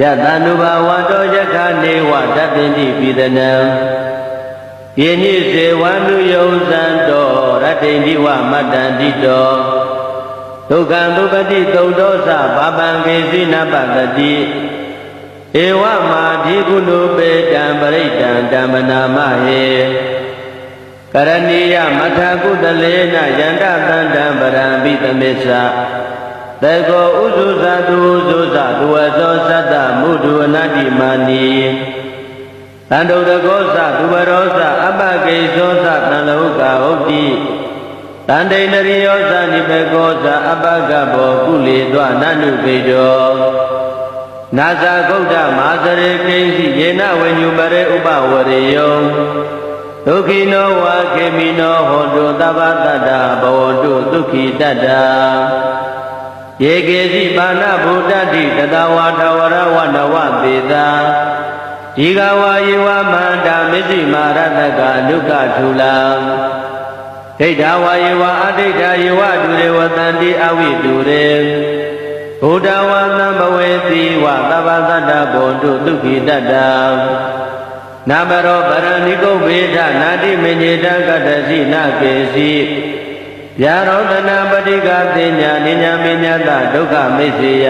ယတန္တုဘဝတောယခနေဝတတ္တိပိဒနံယေညိစေဝန္တုယုံဇံတောရတ္တိဉ္ဒီဝမတ္တန္တိတောဒုက္ခံဒုပတိသုတ်တောသဘာပံကေစီနပတတိဧဝမာဓိကုဏုပေတံပရိတံဓမ္မနာမဟေကရဏီယမထကုတလေနယန္တတန္တံပရံပိသမစ္ဆာသေကောဥစုဇတုဥစု တန္တုတကောသသူဝရောသအပကေသောသတံလောကဟုတ်တိတန္တိနရိယောသနိဘေကောသအပကဘောကုလေတွနန္နုပေတောနာဇာဂௌတမဟာစရေကိဉ္စီယေနဝိညုပရေဥပဝရေယောဒုက္ခိနောဝါခေမိနောဟောတုသဗ္ဗတတ္တဘဝတုဒုက္ခိတတ္တယေကေစီပါဏဗုဒ္ဓတိတတဝါထဝရဝနဝသေတာ ဒီကဝါယေဝမန္တာမစ္စည်းမာရတကဒုက္ခထူလံဒိဋ္ဌဝါယေဝအဋိဋ္ဌယေဝဒုရေဝတန္တိအဝိတုရေဘုဒ္ဓဝါသံဘဝေတိဝသဗ္ဗတတ္တဘောတုဒုက္ခိတတ္တနာမရောပရဏိကုဗေဒနာတိမညေတကတ္တစီနာကေစီဗျာရောတနာပฏิကသိညာနိညာမညတဒုက္ခမိစ္ဆေယ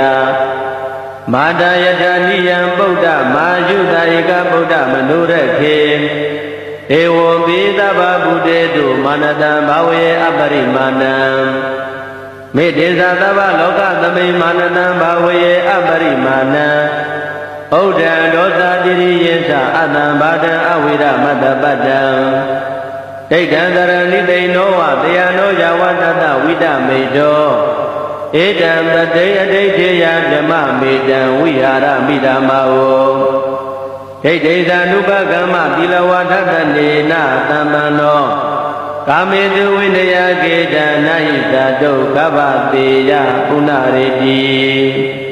မာတယတနိယံပုဒ္ဓမာယုတာဧကဗုဒ္ဓမနုရခေဧဝံပိသဗ္ဗဗုတေတုမာနတံဘာဝေအပရိမာဏံမေတ္တေသသဗ္ဗလောကသမိမာနတံဘာဝေအပရိမာဏံဩဒံဒောသတိရိယေသအတံဘာဒံအဝိရမတ္တပတ္တံဒိဋ္ဌံသရဏိတိနောဝတယနောယဝတတဝိတမေတောဧတံပတိအဋိဋ္ဌေယဓ မ္မမေတံဝိဟာရမိဓမ္မာဝဒိဋ္ဌိသ ानु ပကမ္မသီလဝါထတနေနသမ္ပန္နောကာမေတုဝိနယကေတနာဟိသဒုက္ခဗတေယပုဏ္ဏရေတိ